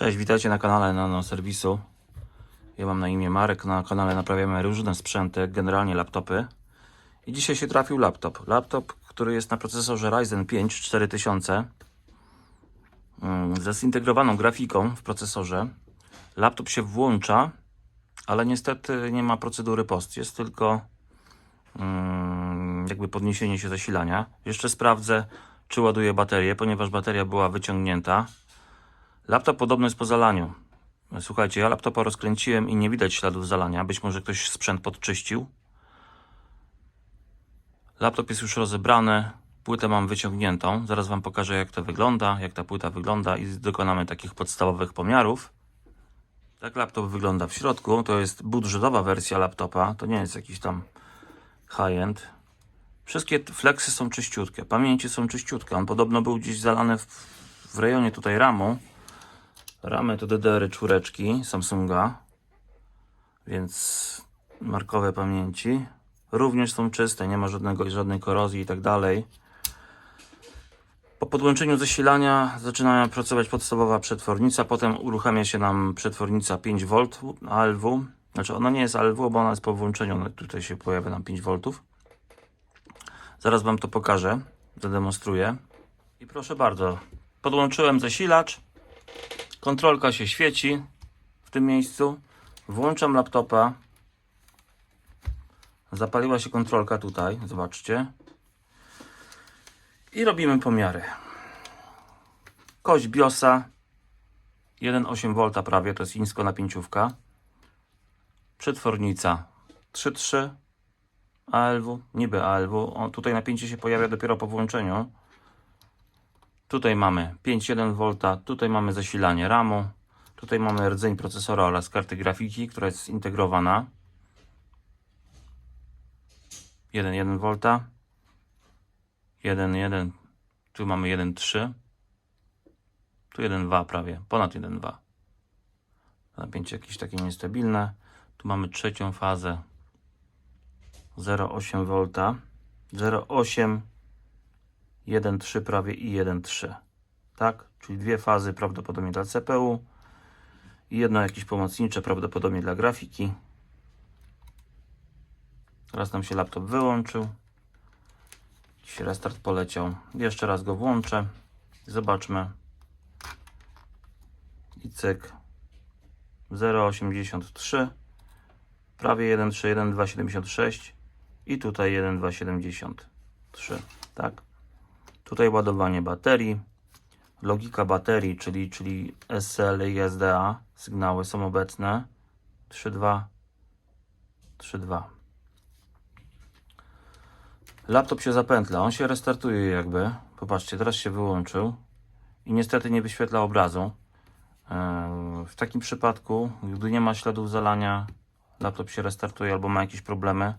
Cześć, witajcie na kanale Nano Serwisu. Ja mam na imię Marek. Na kanale naprawiamy różne sprzęty, generalnie laptopy. I dzisiaj się trafił laptop. Laptop, który jest na procesorze Ryzen 5 4000 mm, ze zintegrowaną grafiką w procesorze. Laptop się włącza, ale niestety nie ma procedury post. Jest tylko mm, jakby podniesienie się zasilania. Jeszcze sprawdzę, czy ładuje baterię, ponieważ bateria była wyciągnięta. Laptop podobno jest po zalaniu. Słuchajcie, ja laptopa rozkręciłem i nie widać śladów zalania. Być może ktoś sprzęt podczyścił. Laptop jest już rozebrany. Płytę mam wyciągniętą. Zaraz Wam pokażę, jak to wygląda, jak ta płyta wygląda i dokonamy takich podstawowych pomiarów. Tak laptop wygląda w środku. To jest budżetowa wersja laptopa. To nie jest jakiś tam high-end. Wszystkie flexy są czyściutkie. Pamięci są czyściutkie. On podobno był gdzieś zalany w, w rejonie tutaj ramu. Ramy to DDR4 Samsunga, więc markowe pamięci również są czyste, nie ma żadnego, żadnej korozji i tak dalej. Po podłączeniu zasilania zaczyna pracować podstawowa przetwornica, potem uruchamia się nam przetwornica 5V ALW. Znaczy ona nie jest ALW, bo ona jest po włączeniu, tutaj się pojawia nam 5V. Zaraz Wam to pokażę, zademonstruję. I proszę bardzo, podłączyłem zasilacz. Kontrolka się świeci w tym miejscu. Włączam laptopa. Zapaliła się kontrolka tutaj, zobaczcie. I robimy pomiary. Kość BIOSa 1,8V prawie, to jest chińsko napięciówka. Przetwornica 3.3 ALW, niby ALW. O, tutaj napięcie się pojawia dopiero po włączeniu. Tutaj mamy 5,1V, tutaj mamy zasilanie RAMu, tutaj mamy rdzeń procesora oraz karty grafiki, która jest zintegrowana. 1,1V, 1,1, tu mamy 1,3, tu 1,2 prawie, ponad 1,2. Napięcie jakieś takie niestabilne. Tu mamy trzecią fazę 0,8V, 0,8 1.3 prawie i 1.3. Tak? Czyli dwie fazy prawdopodobnie dla CPU i jedno jakieś pomocnicze prawdopodobnie dla grafiki. Teraz nam się laptop wyłączył. Restart poleciał. Jeszcze raz go włączę. Zobaczmy. I cyk. 0,83 prawie 1,3, 1,276 i tutaj 1,273 tak Tutaj ładowanie baterii, logika baterii, czyli, czyli SL i SDA, sygnały są obecne. 3.2, 3.2. Laptop się zapętla, on się restartuje jakby. Popatrzcie, teraz się wyłączył i niestety nie wyświetla obrazu. Eee, W takim przypadku, gdy nie ma śladów zalania, laptop się restartuje albo ma jakieś problemy.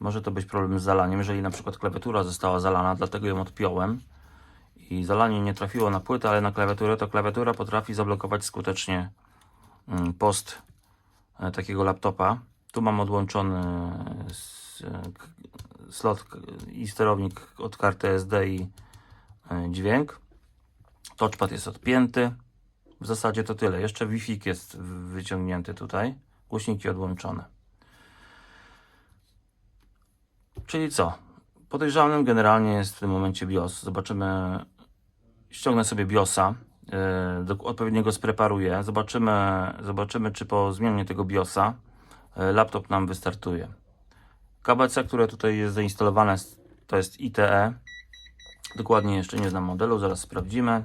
Może to być problem z zalaniem, jeżeli na przykład klawiatura została zalana, dlatego ją odpiąłem i zalanie nie trafiło na płytę, ale na klawiaturę, to klawiatura potrafi zablokować skutecznie mm, post e, takiego laptopa. Tu mam odłączony e, k- slot i sterownik od karty SD i e, dźwięk. Touchpad jest odpięty. W zasadzie to tyle. Jeszcze Wi-Fi jest wyciągnięty tutaj. Głośniki odłączone. Czyli co? Podejrzanym generalnie jest w tym momencie BIOS. Zobaczymy. Ściągnę sobie BIOSa. Yy, odpowiednio go spreparuję. Zobaczymy, zobaczymy, czy po zmianie tego BIOSa yy, laptop nam wystartuje. KBC, które tutaj jest zainstalowane, to jest ITE. Dokładnie jeszcze nie znam modelu, zaraz sprawdzimy.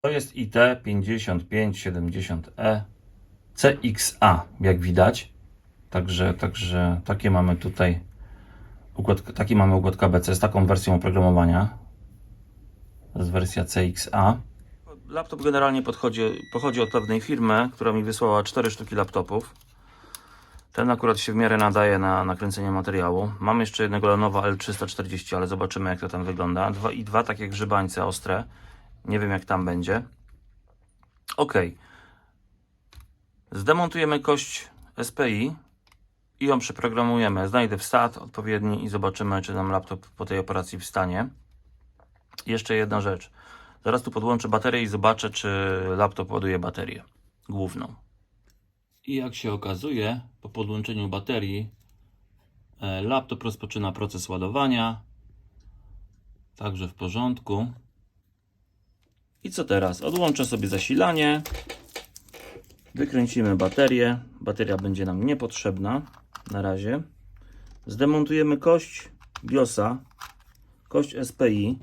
To jest IT 5570E CXA, jak widać. Także, także takie mamy tutaj układ, taki mamy układ KBC z taką wersją oprogramowania. To jest wersja CXA. Laptop generalnie podchodzi, pochodzi od pewnej firmy, która mi wysłała 4 sztuki laptopów. Ten akurat się w miarę nadaje na nakręcenie materiału. Mam jeszcze jednego Lenovo L340, ale zobaczymy jak to tam wygląda. Dwa, I dwa takie grzybańce ostre. Nie wiem jak tam będzie. Ok. Zdemontujemy kość SPI i ją przeprogramujemy. Znajdę wsad odpowiedni i zobaczymy, czy nam laptop po tej operacji wstanie. Jeszcze jedna rzecz. Zaraz tu podłączę baterię i zobaczę, czy laptop ładuje baterię główną. I jak się okazuje, po podłączeniu baterii, e, laptop rozpoczyna proces ładowania. Także w porządku. I co teraz? Odłączę sobie zasilanie. Wykręcimy baterię. Bateria będzie nam niepotrzebna na razie. Zdemontujemy kość BIOSa, kość SPI.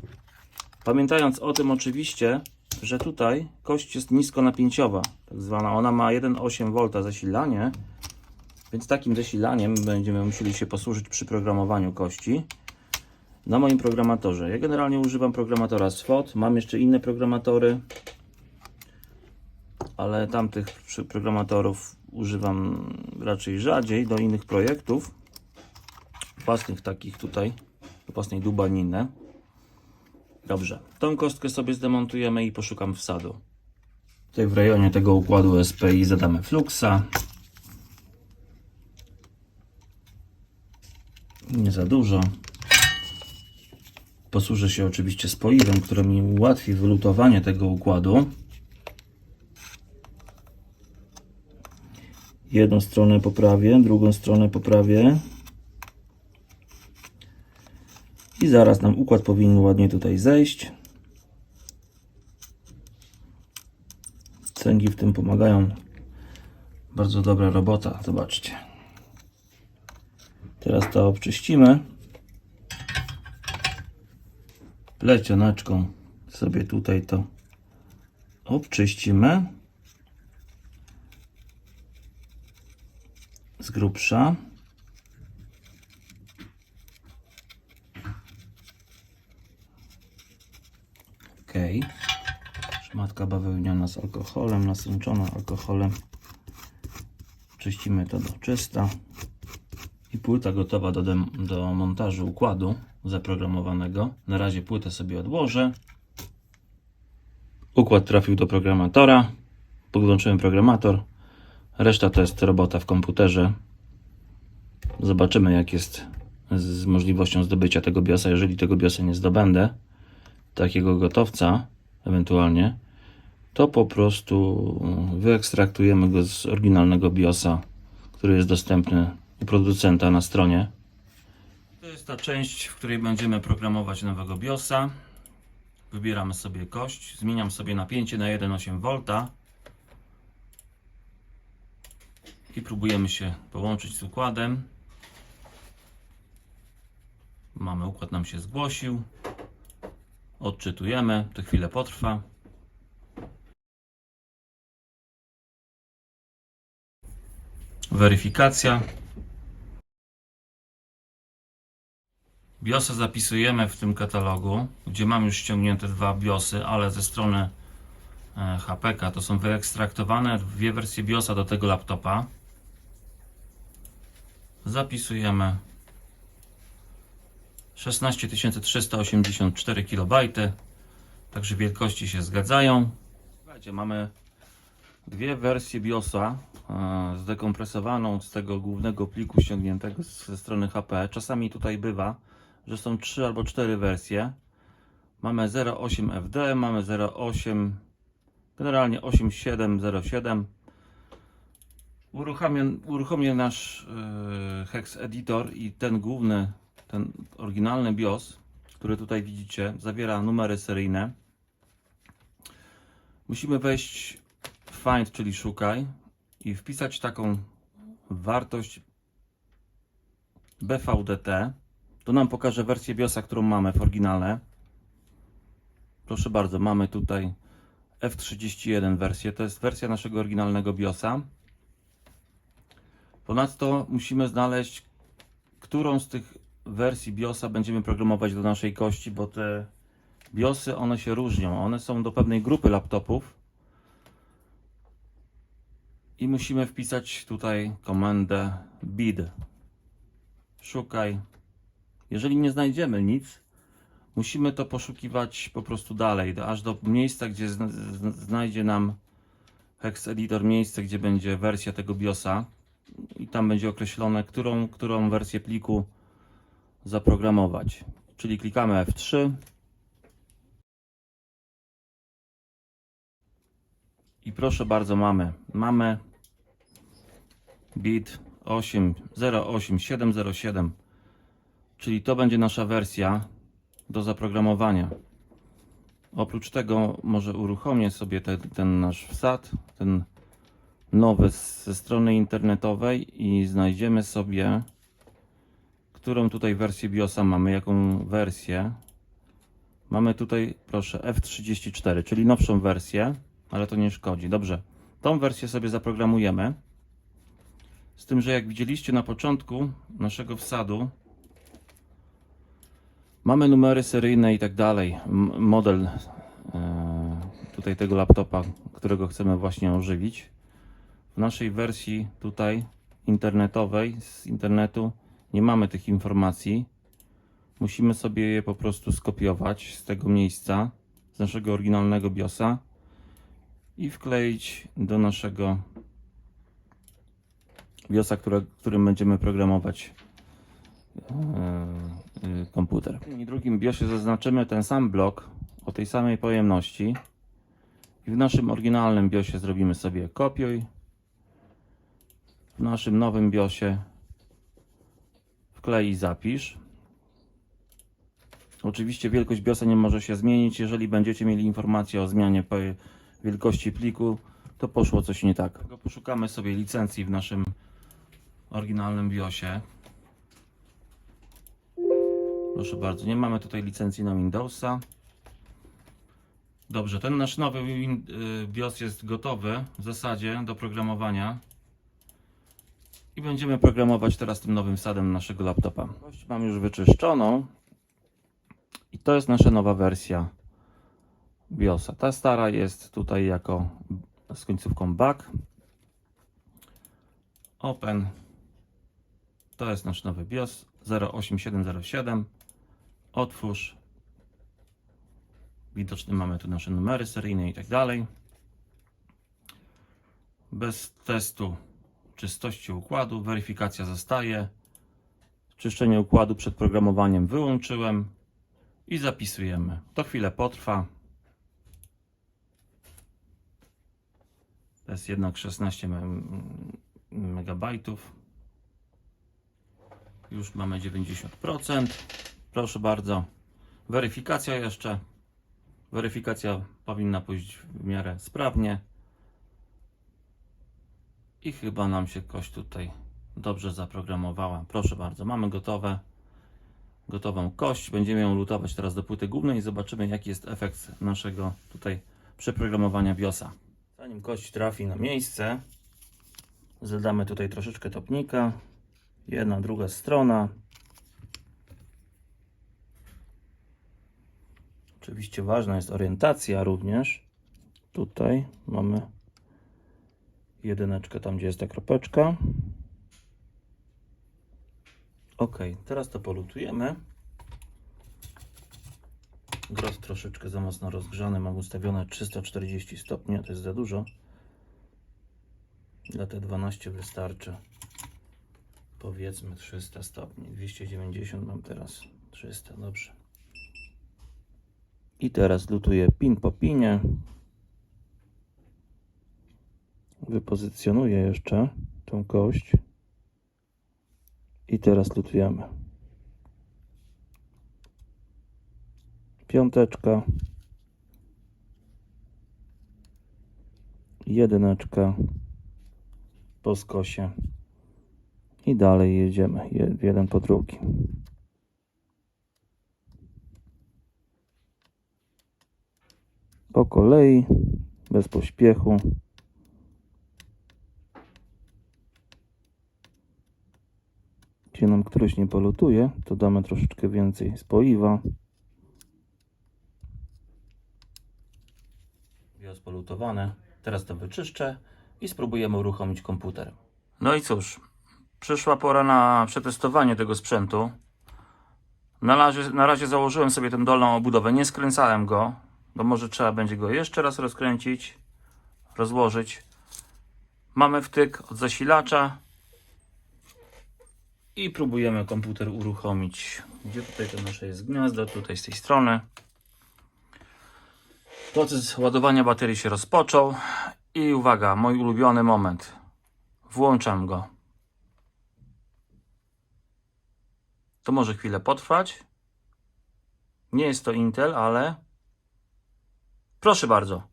Pamiętając o tym oczywiście, że tutaj kość jest niskonapięciowa, tak zwana. Ona ma 1,8 V zasilanie, więc takim zasilaniem będziemy musieli się posłużyć przy programowaniu kości na moim programatorze. Ja generalnie używam programatora SWOT, mam jeszcze inne programatory, ale tamtych programatorów używam raczej rzadziej do innych projektów. Własnych takich tutaj, do własnej dubaniny. Dobrze, tą kostkę sobie zdemontujemy i poszukam wsadu. Tutaj w rejonie tego układu SPI zadamy fluxa. Nie za dużo. Posłużę się oczywiście spoiwem, które mi ułatwi wylutowanie tego układu. Jedną stronę poprawię, drugą stronę poprawię. I zaraz nam układ powinien ładnie tutaj zejść. Cęgi w tym pomagają. Bardzo dobra robota, zobaczcie. Teraz to obczyścimy. Plecioneczką sobie tutaj to obczyścimy. Z grubsza. Ok. Szmatka bawełniana z alkoholem, nasączona alkoholem. Czyścimy to do czysta. I płyta gotowa do, do montażu układu zaprogramowanego. Na razie płytę sobie odłożę. Układ trafił do programatora. Podłączyłem programator. Reszta to jest robota w komputerze. Zobaczymy, jak jest z możliwością zdobycia tego BIOSa. Jeżeli tego BIOSa nie zdobędę, takiego gotowca, ewentualnie, to po prostu wyekstraktujemy go z oryginalnego BIOSa, który jest dostępny u producenta na stronie. To jest ta część, w której będziemy programować nowego BIOSa. Wybieramy sobie kość, zmieniam sobie napięcie na 1,8 V i próbujemy się połączyć z układem. Mamy układ nam się zgłosił. Odczytujemy, to chwilę potrwa. Weryfikacja. BIOSy zapisujemy w tym katalogu, gdzie mam już ściągnięte dwa BIOSy, ale ze strony e, HPK to są wyekstraktowane dwie wersje BIOSa do tego laptopa. Zapisujemy 16384 KB, także wielkości się zgadzają. Słuchajcie, mamy dwie wersje BIOSa e, zdekompresowaną z tego głównego pliku ściągniętego ze strony HP. Czasami tutaj bywa, że są trzy albo cztery wersje. Mamy 08 FD, mamy 08, generalnie 8707. Uruchamię, uruchomię nasz e, Hex Editor i ten główny, ten oryginalny BIOS, który tutaj widzicie, zawiera numery seryjne. Musimy wejść w Find, czyli szukaj i wpisać taką wartość BVDT. To nam pokaże wersję BIOSa, którą mamy w oryginale. Proszę bardzo, mamy tutaj F31 wersję. To jest wersja naszego oryginalnego BIOSa. Ponadto musimy znaleźć, którą z tych wersji BIOSa będziemy programować do naszej kości, bo te BIOSy one się różnią. One są do pewnej grupy laptopów. I musimy wpisać tutaj komendę bid. Szukaj. Jeżeli nie znajdziemy nic, musimy to poszukiwać po prostu dalej, aż do miejsca, gdzie zna- zna- znajdzie nam Hex Editor miejsce, gdzie będzie wersja tego BIOSa i tam będzie określone, którą, którą wersję pliku zaprogramować. Czyli klikamy F3 I proszę bardzo, mamy. Mamy bit 808707, czyli to będzie nasza wersja do zaprogramowania. Oprócz tego może uruchomię sobie te, ten nasz wsad, ten nowy ze strony internetowej i znajdziemy sobie, którą tutaj wersję BIOSa mamy, jaką wersję. Mamy tutaj, proszę, F34, czyli nowszą wersję, ale to nie szkodzi. Dobrze, tą wersję sobie zaprogramujemy. Z tym, że jak widzieliście na początku naszego wsadu, mamy numery seryjne i tak dalej. Model e, tutaj tego laptopa, którego chcemy właśnie ożywić. W naszej wersji tutaj internetowej, z internetu, nie mamy tych informacji. Musimy sobie je po prostu skopiować z tego miejsca, z naszego oryginalnego BIOSa i wkleić do naszego BIOSa, które, którym będziemy programować e, e, komputer. W drugim BIOSie zaznaczymy ten sam blok o tej samej pojemności i w naszym oryginalnym BIOSie zrobimy sobie kopiuj. W naszym nowym BIOSie wklej i zapisz. Oczywiście wielkość BIOSa nie może się zmienić. Jeżeli będziecie mieli informację o zmianie wielkości pliku, to poszło coś nie tak. Poszukamy sobie licencji w naszym oryginalnym BIOSie. Proszę bardzo, nie mamy tutaj licencji na Windowsa. Dobrze, ten nasz nowy y, BIOS jest gotowy w zasadzie do programowania. I będziemy programować teraz tym nowym sadem naszego laptopa. Mam już wyczyszczoną. I to jest nasza nowa wersja BIOSa. Ta stara jest tutaj jako z końcówką back. Open. To jest nasz nowy BIOS 08707. Otwórz. Widoczny mamy tu nasze numery seryjne i tak dalej. Bez testu czystości układu, weryfikacja zostaje. Czyszczenie układu przed programowaniem wyłączyłem i zapisujemy. To chwilę potrwa. To jest jednak 16 me- megabajtów. Już mamy 90%. Proszę bardzo. Weryfikacja jeszcze. Weryfikacja powinna pójść w miarę sprawnie. I chyba nam się kość tutaj dobrze zaprogramowała. Proszę bardzo, mamy gotowe. Gotową kość. Będziemy ją lutować teraz do płyty głównej i zobaczymy jaki jest efekt naszego tutaj przeprogramowania BIOSa. Zanim kość trafi na miejsce, zadamy tutaj troszeczkę topnika. Jedna, druga strona. Oczywiście ważna jest orientacja również. Tutaj mamy jedyneczkę tam, gdzie jest ta kropeczka. Ok, teraz to polutujemy. Grot troszeczkę za mocno rozgrzany, mam ustawione 340 stopni, to jest za dużo. Dla T12 wystarczy powiedzmy 300 stopni. 290 mam teraz 300, dobrze. I teraz lutuję pin po pinie. Wypozycjonuję jeszcze tą kość. I teraz lutujemy. Piąteczka. Jedyneczka. Po skosie. I dalej jedziemy. je- Jeden po drugim. Po kolei. Bez pośpiechu. Gdzie nam któryś nie polutuje, to damy troszeczkę więcej spoiwa. Bios polutowane. Teraz to wyczyszczę i spróbujemy uruchomić komputer. No i cóż, przyszła pora na przetestowanie tego sprzętu. Na razie, na razie założyłem sobie tę dolną obudowę, nie skręcałem go, bo może trzeba będzie go jeszcze raz rozkręcić, rozłożyć. Mamy wtyk od zasilacza i próbujemy komputer uruchomić. Gdzie tutaj to nasze jest gniazdo? Tutaj z tej strony. Proces ładowania baterii się rozpoczął I uwaga, mój ulubiony moment. Włączam go. To może chwilę potrwać. Nie jest to Intel, ale proszę bardzo.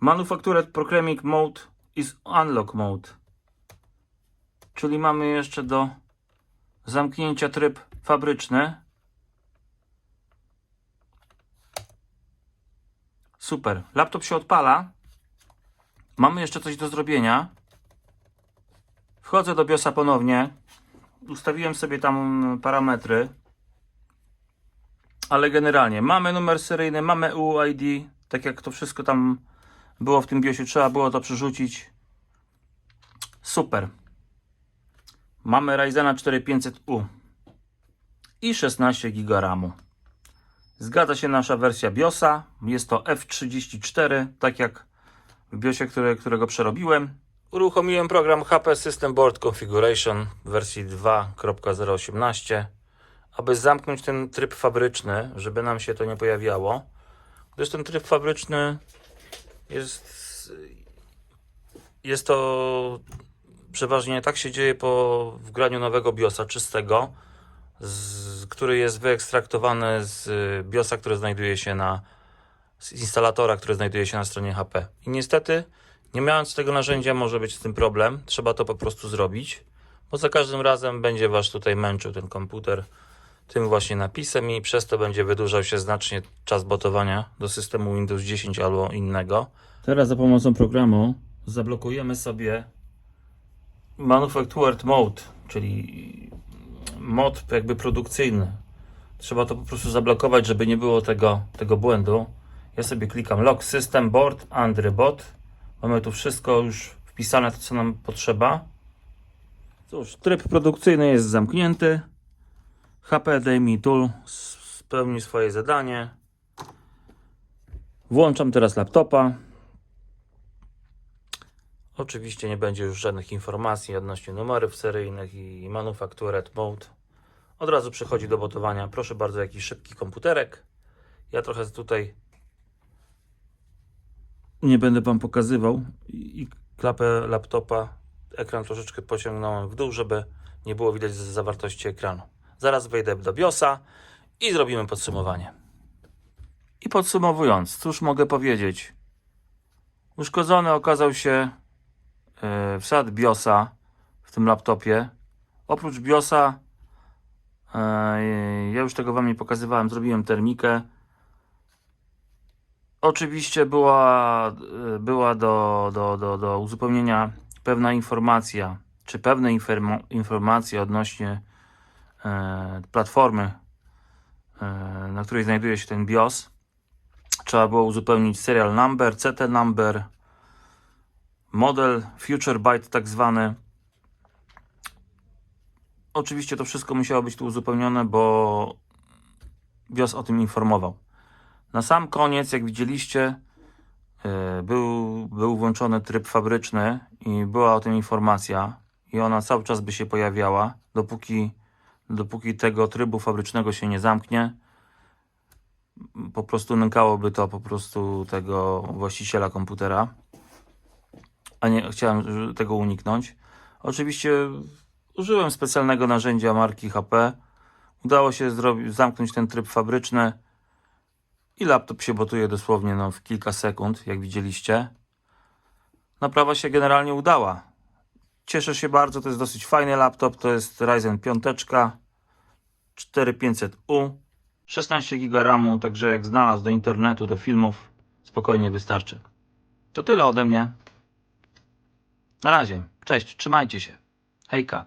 Manufactured Programming Mode is Unlock Mode. Czyli mamy jeszcze do zamknięcia tryb fabryczny. Super. Laptop się odpala. Mamy jeszcze coś do zrobienia. Wchodzę do BIOSa ponownie. Ustawiłem sobie tam parametry. Ale generalnie mamy numer seryjny, mamy UID. Tak jak to wszystko tam było w tym BIOSie, trzeba było to przerzucić. Super. Mamy Ryzena 4500U i 16 GB RAMu. Zgadza się nasza wersja BIOSa. Jest to F34, tak jak w BIOSie, które, którego przerobiłem. Uruchomiłem program HP System Board Configuration w wersji 2.018, aby zamknąć ten tryb fabryczny, żeby nam się to nie pojawiało. Gdyż ten tryb fabryczny jest, jest to przeważnie tak się dzieje po wgraniu nowego BIOSa czystego, z, który jest wyekstraktowany z BIOSa, który znajduje się na z instalatora, który znajduje się na stronie HP. I niestety, nie mając tego narzędzia, może być z tym problem. Trzeba to po prostu zrobić, bo za każdym razem będzie Was tutaj męczył ten komputer tym właśnie napisem i przez to będzie wydłużał się znacznie czas botowania do systemu Windows 10 albo innego. Teraz za pomocą programu zablokujemy sobie Manufactured Mode, czyli mod jakby produkcyjny. Trzeba to po prostu zablokować, żeby nie było tego, tego błędu. Ja sobie klikam Lock System Board Andre Bot. Mamy tu wszystko już wpisane, to co nam potrzeba. Cóż, tryb produkcyjny jest zamknięty. HP DMI Tool spełni swoje zadanie. Włączam teraz laptopa. Oczywiście nie będzie już żadnych informacji odnośnie numerów seryjnych i Manufactured Mode. Od razu przechodzi do botowania. Proszę bardzo, jakiś szybki komputerek. Ja trochę tutaj nie będę Wam pokazywał i klapę laptopa, ekran troszeczkę pociągnąłem w dół, żeby nie było widać zawartości ekranu. Zaraz wejdę do BIOSa i zrobimy podsumowanie. I podsumowując, cóż mogę powiedzieć? Uszkodzony okazał się e, wsad BIOSa w tym laptopie. Oprócz BIOSa, e, ja już tego Wam nie pokazywałem, zrobiłem termikę. Oczywiście była, e, była do, do, do, do uzupełnienia pewna informacja, czy pewne informo- informacje odnośnie platformy, na której znajduje się ten BIOS. Trzeba było uzupełnić serial number, CT number, model, future byte tak zwany. Oczywiście to wszystko musiało być tu uzupełnione, bo BIOS o tym informował. Na sam koniec, jak widzieliście, e, był, był włączony tryb fabryczny i była o tym informacja i ona cały czas by się pojawiała, dopóki, dopóki tego trybu fabrycznego się nie zamknie. Po prostu nękałoby to po prostu tego właściciela komputera, a nie chciałem tego uniknąć. Oczywiście użyłem specjalnego narzędzia marki HP. Udało się zamknąć ten tryb fabryczny i laptop się botuje dosłownie no, w kilka sekund, jak widzieliście. Naprawa się generalnie udała. Cieszę się bardzo, to jest dosyć fajny laptop, to jest Ryzen 5 4500U 16 GB RAMu, także jak znalazł do internetu, do filmów, spokojnie wystarczy. To tyle ode mnie. Na razie, cześć, trzymajcie się. Hejka.